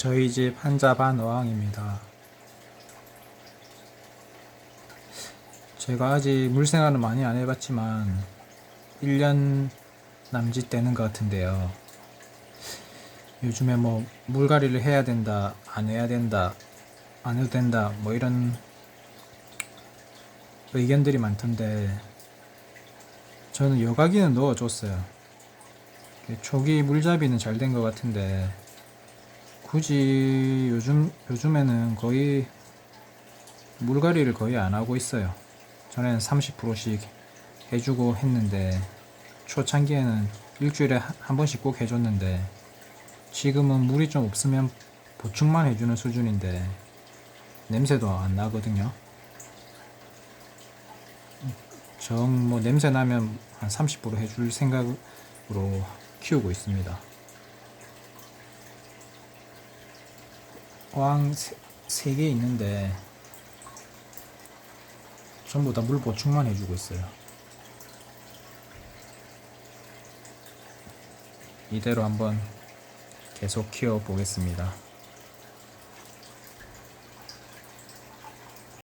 저희 집 한자반 어항입니다. 제가 아직 물 생활은 많이 안 해봤지만 1년 남짓 되는 것 같은데요. 요즘에 뭐 물갈이를 해야 된다, 안 해야 된다, 안 해도 된다, 뭐 이런 의견들이 많던데 저는 여과기는 넣어줬어요. 초기 물잡이는 잘 된 것 같은데 굳이 요즘 요즘에는 거의 물갈이를 거의 안 하고 있어요. 전에는 30%씩 해주고 했는데 초창기에는 일주일에 한- 한 번씩 꼭 해줬는데 지금은 물이 좀 없으면 보충만 해주는 수준인데 냄새도 안 나거든요. 정 뭐 냄새 나면 한 30% 해줄 생각으로 키우고 있습니다. 어항 3개 있는데 전부 다 물 보충만 해주고 있어요. 이대로 한번 계속 키워 보겠습니다.